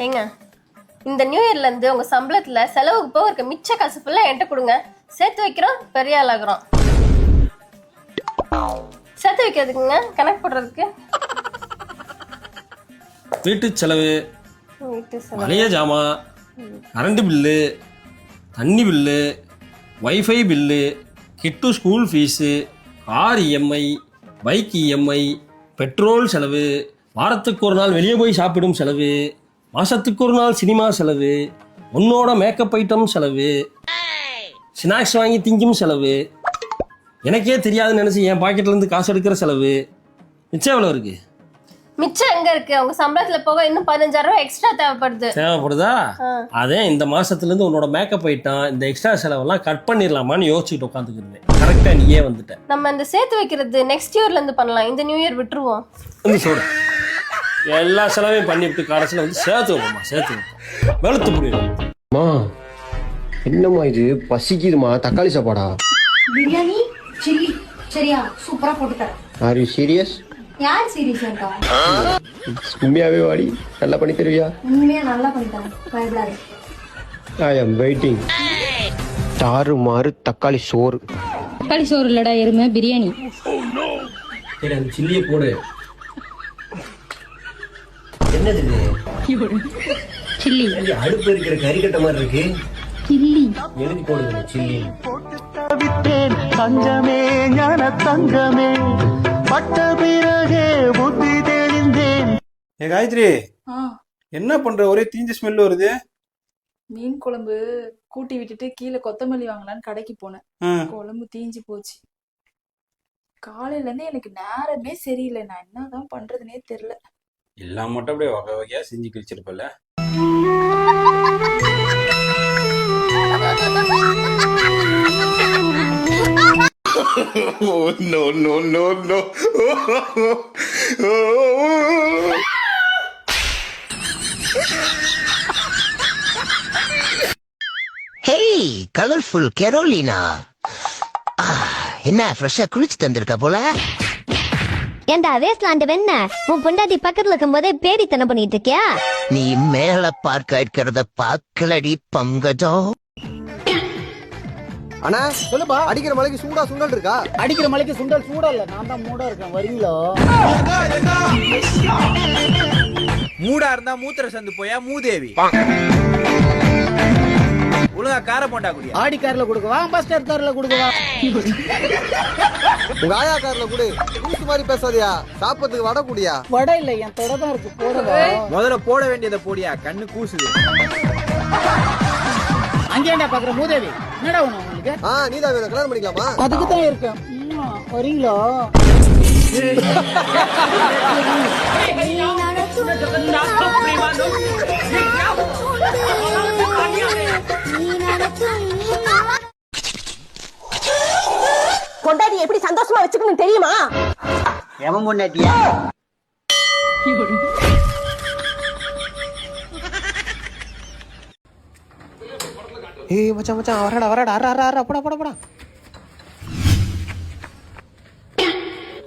ஏங்க இந்த நியூ இயர்ல இருந்து உங்க சம்பளத்துல செலவுக்கு போக இருக்க மிச்ச காசு ஃபுல்லா என்கிட்ட கொடுங்க. சேர்த்து வைக்கிறோம் பெரிய ஆளாகிறோம். சேர்த்து வைக்கிறதுக்குங்க கணக்கு போடுறதுக்கு. வீட்டு செலவு வீட்டு செலவு. மளிகை ஜாமான் கரண்ட் பில்லு தண்ணி பில்லு வைஃபை பில்லு கிட்டு school fees car EMI bike EMI petrol செலவு வாரத்துக்கு ஒரு நாள் வெளியே போய் சாப்பிடும் செலவு. மாதத்துக்கு ஒரு நாள் சினிமா செலவு உன்னோட மேக்கப் ஐட்டம் செலவு ஸ்நாக்ஸ் வாங்கி திங்கும் செலவு. எனக்கே தெரியாதுன்னு நினச்சி என் பாக்கெட்லேருந்து காசு எடுக்கிற செலவு. மிச்சம் எவ்வளோ இருக்குது மிச்சம் எங்க இருக்கு? உங்க சம்பளத்துல போக இன்னும் பதினஞ்சாயிரம் ரூபாய் எக்ஸ்ட்ரா தேவைப்படுது. தேவைப்படுதா. அதே இந்த மாசத்துல இருந்து உன்னோட மேக்கப் ஐட்டம் இந்த எக்ஸ்ட்ரா செலவெல்லாம் கட் பண்ணிடலாமான்னு யோசிச்சுட்டு உட்காந்துக்கிருந்தேன். கரெக்டா நீயே வந்துட்ட. நம்ம இந்த சேர்த்து வைக்கிறது நெக்ஸ்ட் இயர்ல இருந்து பண்ணலாம். இந்த நியூ இயர் விட்டுருவோம். சொல்றேன் எல்லா செலவையும் பண்ணிவிட்டு கடைசியில் வந்து சேர்த்து வைப்போம்மா சேர்த்து வைப்போம். வெளுத்து முடியும் மா என்னம்மா இது? பசிக்குதுமா தக்காளி சாப்பாடா? பிரியாணி சில்லி. சரியா? சூப்பரா போட்டு தரேன். ஆர் யூ சீரியஸ் யார் சீரியஸா இருக்கா உண்மையாவே வாடி. நல்லா பண்ணி தருவியா? உண்மையா நல்லா பண்ணி தரேன். பயப்படாது. ஐ எம் வெயிட்டிங் தாறு மாறு தக்காளி சோறு. தக்காளி சோறு இல்லடா எருமை பிரியாணி. சரி அந்த சில்லியை போடு. என்னது சில்லி. அடுப்பு இருக்கிற கறிக்கட்ட மாதிரி இருக்கு. சில்லி. எழுதி போடுங்க சில்லி. விட்டேன் தங்கமே ஞான தங்கமே பட்ட பிறகே புத்தி தெளிந்தேன் ஏ காயத்ரி என்ன பண்ற? ஒரே தீஞ்ச ஸ்மெல் வருது. மீன் குழம்பு கூட்டி விட்டுட்டு கீழே கொத்தமல்லி வாங்கலான்னு கடைக்கு போனேன். குழம்பு தீஞ்சு போச்சு. காலையில இருந்து எனக்கு நேரமே சரியில்லை. நான் என்னதான் பண்றதுனே தெரியல. எல்லாம் மட்டும் அப்படியே வகை வகையா செஞ்சு கிழிச்சிருப்பல ஹேய் கலர்ஃபுல் கெரோலினா என்ன ஃப்ரெஷ்ஷா குளிச்சு தந்திருக்க போல? ஏண்டா வேஸ்ட்லாண்டு வெண்ண? உன் பொண்டாட்டி பக்கத்துல இருக்கும் போதே பேடித்தனம் பண்ணிட்டு இருக்கியா நீ மேல பார்க்க இருக்கிறத பார்க்கலடி பங்கஜம் அண்ணா சொல்லுப்பா அடிக்கிற மலைக்கு சூடா சுண்டல் இருக்கா? அடிக்கிற மலைக்கு சுண்டல் சூடா இல்ல நான் தான் மூடா இருக்கேன் வரீங்களோ? மூடா இருந்தா மூத்திர சந்து போயா மூதேவி. ஒழுங்கா கார போண்டா குடியா? ஆடி கார்ல கொடுக்கவா பஸ் ஸ்டாண்ட் கார்ல கொடுக்கவா உங்க ஆயா கார்ல கூட. லூசு மாதிரி பேசாதியா. சாப்பிட்றதுக்கு வடை கூடியா? வடை இல்ல என் தொடை தான் இருக்கு. போடவா முதல்ல போட வேண்டியதை போடியா? கண்ணு கூசுது. அங்கேண்டா பாக்குற மூதேவி? என்னடா ஒண்ணு உங்களுக்கு? ஆ நீதான் வேணும். கல்யாணம் பண்ணிக்கலாமா? அதுக்கு தான் இருக்கேன். வரீங்களா? பொண்டாட்டி எப்படி சந்தோஷமா வச்சுக்கணும் தெரியுமா? எவன் பொண்டாட்டியா? ஏய் மச்சான் மச்சான் வரடா வரடா அரா அரா அரா போடா போடா போடா.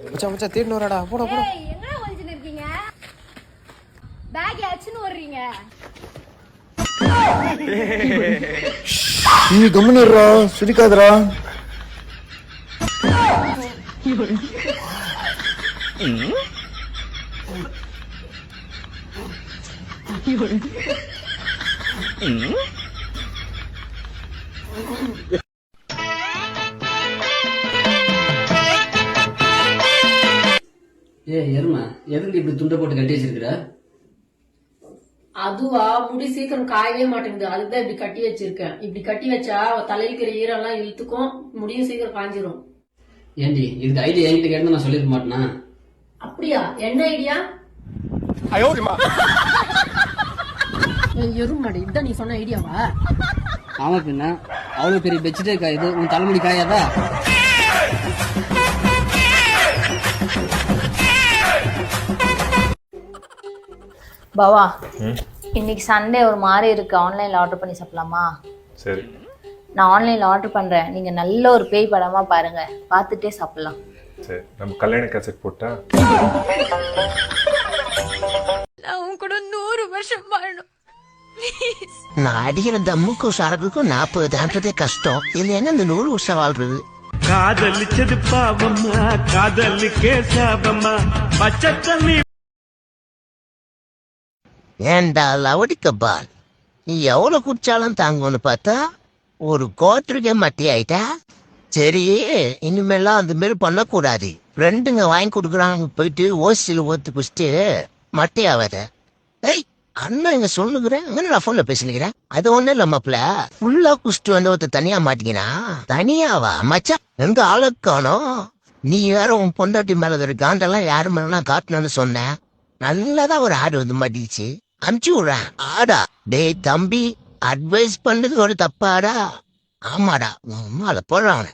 மச்சான் மச்சான் தேடினு வரடா போடா போடா. எங்கடா ஒளிச்சுட்டு இருக்கீங்க? பேக் ஆச்சுன்னு வர்றீங்க நீ கம்முனுறா சிரிக்காதடா. ஏ எருமா எதுக்கு இப்படி துண்டை போட்டு கட்டி வச்சிருக்கிற? அதுவா முடி சீக்கிரம் காயவே மாட்டேங்குது. அதுதான் இப்படி கட்டி வச்சிருக்கேன். இப்படி கட்டி வச்சா தலையில இருக்கிற ஈரம் எல்லாம் இழுத்துக்கும் முடியும் சீக்கிரம் காஞ்சிரும். ஏண்டி இதுக்கு ஐடியா என்கிட்ட கேட்டு நான் சொல்லிருக்க மாட்டேனா? அப்படியா? என்ன ஐடியா எருமாடி இதுதான் நீ சொன்ன ஐடியாவா ஆமா பின்ன அவ்வளவு பெரிய பெட்ஷீட்டே காயுது உன் தலைமுடி காயாதா? பாவா இன்னைக்கு சண்டே ஒரு மாதிரி இருக்கு. ஆன்லைன்ல ஆர்டர் பண்ணி சாப்பிடலாமா? சரி. நான் ஆன்லைன்ல ஆர்டர் பண்றேன். நீங்க நல்ல ஒரு பேய் படமா பாருங்க. பார்த்துட்டே சாப்பிடலாம். சரி நம்ம கல்யாண கேசட் போட்டா? நான் உன் கூட நூறு வருஷம் வாழணும். நான் அடிக்கிற தம்முக்கும் சரக்குக்கும் நாற்பது தாண்டதே கஷ்டம். இதுல என்ன இந்த நூறு வருஷம் வாழ்றது? காதலிச்சது பாவம்மா காதலிக்கே சாபம்மா. பச்சை தண்ணி ஏண்டா லவடிக்க நீ எவ்வளோ குடிச்சாலும் தாங்கும்னு பார்த்தா ஒரு கோட்டருக்கே மட்டி ஆயிட்டா? சரி இனிமேலாம் அந்த மாரி பண்ணக்கூடாது. ஃப்ரெண்டுங்க வாங்கி கொடுக்குறாங்க போயிட்டு ஓசியில் ஓத்து குடிச்சிட்டு மட்டி ஆகாத ஏய் அண்ணன் இங்க சொல்லுகிறேன் அங்க நான் போன்ல பேசினுக்கிறேன்? அது ஒண்ணும் இல்ல மாப்பிள ஃபுல்லா குடிச்சிட்டு வந்து ஒருத்தர் தனியா மாட்டிக்கினா? தனியாவா? மச்சான் எங்க ஆளுக்கானோ நீ வேற உன் பொண்டாட்டி மேல ஒரு காண்டெல்லாம் யாரு மேலாம் காட்டணும்னு சொன்ன? நல்லதாக ஒரு ஆடு வந்து மாட்டிச்சு அமுச்சு விடுறேன் ஆடா. டேய் தம்பி அட்வைஸ் பண்ணது ஒரு தப்பாடா. ஆமாடா அம்மா அதை போடுறான் அவனை.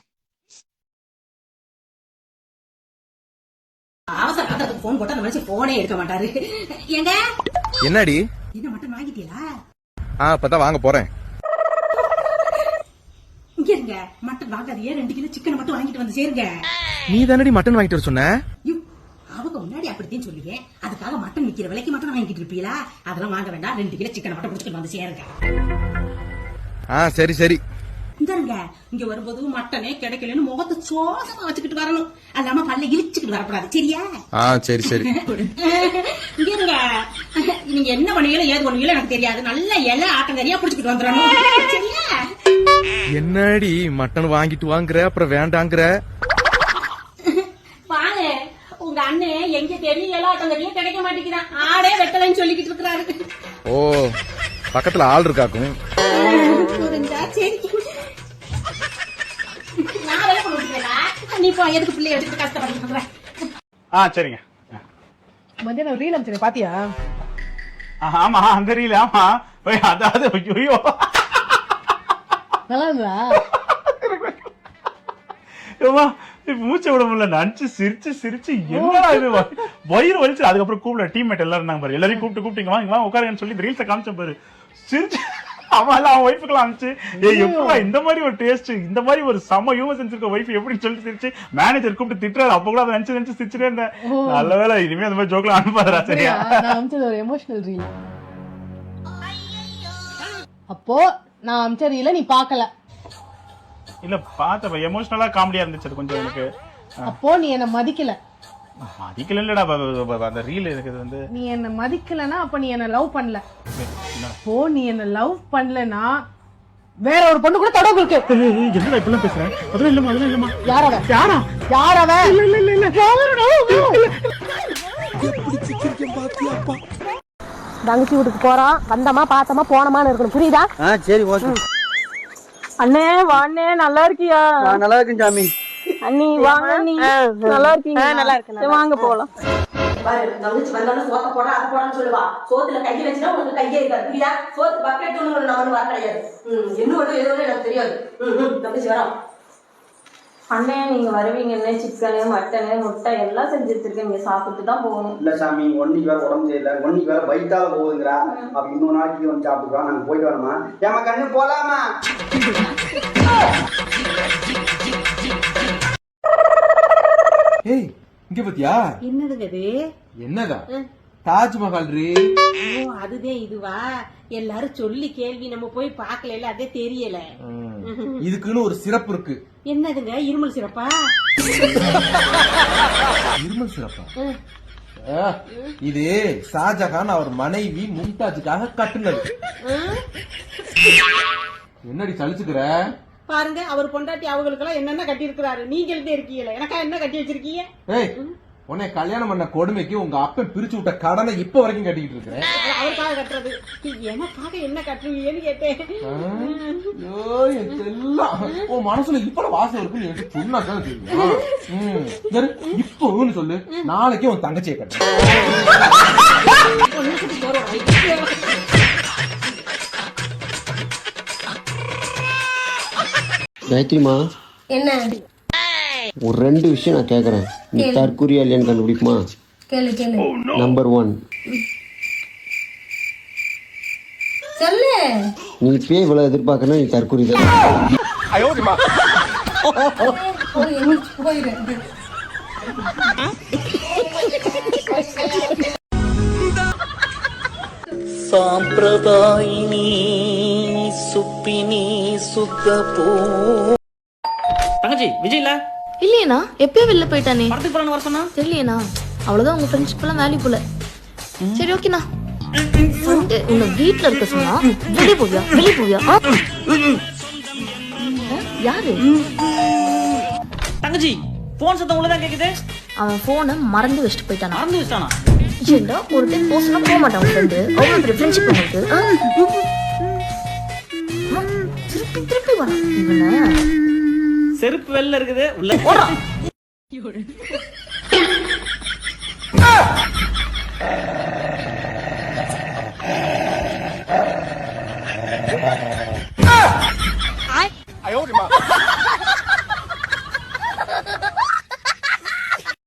அவசர அவசரத்துக்கு போன் போட்டா அந்த மனுஷன் போனே எடுக்க மாட்டாரு. எங்க என்னடி? என்ன மட்டன் வாங்கிட்டீங்களா? ஆ இப்பதான் வாங்க போறேன். இங்க இருங்க. மட்டன் வாங்காதீங்க. ரெண்டு கிலோ சிக்கன் மட்டும் வாங்கிட்டு வந்து சேருங்க. நீ தானடி மட்டன் வாங்கிட்டு வர சொன்ன? முன்னாடி அப்படித்தான் சொல்லுங்க அதுக்காக மட்டன் விக்கிற விலைக்கு மட்டும் வாங்கிட்டு இருப்பீங்களா அதெல்லாம் வாங்க வேண்டாம். ரெண்டு கிலோ சிக்கன் மட்டும் பிடிச்சிட்டு வந்து சேருங்க. ஆ சரி சரி. இந்தாருங்க. இங்க வரும்போது மட்டனே கிடைக்கலன்னு முகத்தை சோசமா வச்சுக்கிட்டு வரணும். அல்லாம பல்ல இழிச்சுக்கிட்டு வரக்கூடாது. சரியா? ஆ சரி சரி. இங்க இருங்க நீங்க என்ன பண்ணுவீங்களோ ஏது பண்ணுவீங்களோ எனக்கு தெரியாது. நல்ல இலை ஆட்டங்கரியா பிடிச்சிக்கிட்டு வந்துடணும். சரியா? என்னடி மட்டன் வாங்கிட்டு வாங்குற அப்புறம் வேண்டாங்கிற? அண்ணன் எங்க தெரியும் எல்லா ஆட்டங்கரியும் கிடைக்க மாட்டேங்கிறான் ஆடே வெட்டலைன்னு சொல்லிக்கிட்டு இருக்கிறாரு. ஓ பக்கத்துல ஆள் இருக்காக்கும். புரிஞ்சா? சரி. நான் வேலை பண்ணுறேன் நீ போ எதுக்கு பிள்ளை எடுத்துட்டு கஷ்டப்பட்டு இருக்கிறேன் ஆ சரிங்க. மத்தியானம் ரீல் அமைச்சர் பாத்தியா? ஆமா அந்த ரீல் ஆமா. ஓய், அதாவது ஐயோ. நல்லா இருந்தா மூச்சை விட முடியல. நினைச்சு சிரிச்சு சிரிச்சு என்னடா இது? வயிறு வலிச்சு. அதுக்கப்புறம் கூப்பிட டீம்மேட் எல்லாரும் இருந்தாங்க பாரு. எல்லாரையும் கூப்பிட்டு கூப்பிட்டு வாங்க வாங்க உட்காருங்கன்னு சொல்லி ரீல்ஸை காமிச்சேன் பாரு. சிரிச்சு அவன் அவன் ஒய்ஃபுக்குலாம் அனுப்பிச்சு ஏய் எப்படா இந்த மாதிரி ஒரு டேஸ்ட் இந்த மாதிரி ஒரு செம யூமர் செஞ்சிருக்க ஒய்ஃப் எப்படின்னு சொல்லிட்டு சிரிச்சு மேனேஜர் கூப்பிட்டு திட்டுறாரு. அப்ப கூட அதை நினைச்சு நினைச்சு சிரிச்சுட்டே இருந்தேன். நல்ல வேலை இனிமே அந்த மாதிரி ஜோக்லாம் அனுப்பாதரா சரியா? ஒரு எமோஷனல் ரீல் அப்போ நான் அமைச்ச ரீல நீ பார்க்கல. இல்ல பார்த்தப்ப எமோஷனலா காமெடியா இருந்துச்சு அது கொஞ்சம் எனக்கு. அப்போ நீ என்ன மதிக்கல. மதிக்கல இல்லடா அந்த ரீல் எனக்கு இது வந்து. நீ என்ன மதிக்கலனா அப்ப நீ என்ன லவ் பண்ணல. அப்போ நீ என்ன லவ் பண்ணலனா வேற ஒரு பொண்ணு கூட தொடர்பு இருக்கு. என்னடா இப்பெல்லாம் பேசுறேன் அதெல்லாம் இல்லம்மா அதெல்லாம் இல்லம்மா. யார் அவன் யாரா? யார் அவன் இல்ல இல்ல இல்ல தங்கச்சி வீட்டுக்கு போறோம் வந்தமா பார்த்தமா போனமான்னு இருக்கணும். புரியுதா? ஆ சரி ஓகே. அண்ணே வாண்ணே நல்லா இருக்கியா? நான் நல்லா இருக்கேன் சாமி. அண்ணி வாங்க நீ நல்லா இருக்கீங்க நல்லா இருக்கு வாங்க போலாம். தங்கச்சி வந்தாலும் சோத்த போட அது போடான்னு சொல்லுவா. சோத்துல கையை வச்சுனா உங்களுக்கு கையே இருக்காது புரியுதா? சோத்து பக்கெட் ஒண்ணு நான் வந்து வர கிடையாது. ஏதோ எனக்கு தெரியாது. தங்கச்சி வரோம். அண்ணே நீங்க வருவீங்கன்னு சிக்கனு மட்டனு முட்டை எல்லாம் செஞ்சு வச்சிருக்கேன் நீங்க சாப்பிட்டு தான் போகணும். இல்ல சாமி ஒன்னைக்கு வேற உடம்பு சரியில்லை. ஒன்னைக்கு வேற வயிற்றால போகுதுங்கிறா. அப்ப இன்னொரு நாளைக்கு வந்து சாப்பிட்டுக்கலாம். நாங்க போயிட்டு வரோமா ஏமா கண்ணு போலாமா? ஏய் இங்க பாத்தியா? என்னதுங்க இது என்னதா? தாஜ்மஹால் ரீ. ஓ அதுதே இதுவா? எல்லாரும் சொல்லி கேள்வி நம்ம போய் பார்க்கல அதே தெரியல. இதுக்குன்னு ஒரு சிறப்பு இருக்கு. என்னதுங்க? இருமல் சிறப்பா? இருமல் சிறப்பா? இது ஷாஜகான் அவர் மனைவி மும்தாஜுக்காக கட்டுனது. என்னடி சலிச்சுக்கிற? பாருங்க அவர் பொண்டாட்டி அவங்களுக்கு எல்லாம் என்னென்ன கட்டி இருக்கிறாரு நீங்க எழுதி இருக்கீங்களே எனக்கா என்ன கட்டி வச்சிருக்கீங்க? உன்னை கல்யாணம் பண்ண கொடுமைக்கு உங்க அப்பன் பிரிச்சு விட்ட கடனை இப்ப வரைக்கும் கட்டிக்கிட்டு இருக்கிறேன் அவருக்காக கட்டுறது. எனக்காக என்ன கட்டுவீங்கன்னு கேட்டேன். உன் மனசுல இப்ப வாசம் இருக்குன்னு எனக்கு சொன்னாதான் தெரியும் இப்போன்னு சொல்லு. நாளைக்கே உன் தங்கச்சியை கட்டுறேன் காயத்ரிமா என்ன? ஒரு ரெண்டு விஷயம் நான் கேட்குறேன் நீ தற்கூரியா இல்லையான்னு கண்டுபிடிக்குமா கேளு கேளு நம்பர் ஒன் சொல்லு நீ இப்பயே இவ்வளவு எதிர்பார்க்கணும் நீ தற்கூரி தான் போயிரு సాంప్రదాయిని సుప్పిని సుఖ పో தங்கச்சி விஜய் இல்ல இல்லையண்ணா எப்பயோ வெளில போயிட்டானே. படத்துக்கு போறான்னு வர சொன்னா? தெரியலையண்ணா அவ்வளவுதான் உங்க ஃப்ரெண்ட்ஷிப் எல்லாம் வேல்யூ போல சரி ஓகேண்ணா உன்னை வீட்ல இருக்க சொன்னா வெளியே போவியா வெளியே போவியா? யாரு? தங்கச்சி போன் சத்தம் உள்ளதான் கேக்குது? அவன் போனை மறந்து வச்சுட்டு போயிட்டானா? மறந்து வச்சிட்டானா? ஏண்டா ஒரு டைம் போக சொன்னா போக மாட்டான் ஃப்ரெண்டு அவ்வளோ பெரிய ஃப்ரெண்ட்ஷிப் உங்களுக்கு? திருப்பி திருப்பி வரான். இவனை. செருப்பு வெள்ள இருக்குது. உள்ள போடா.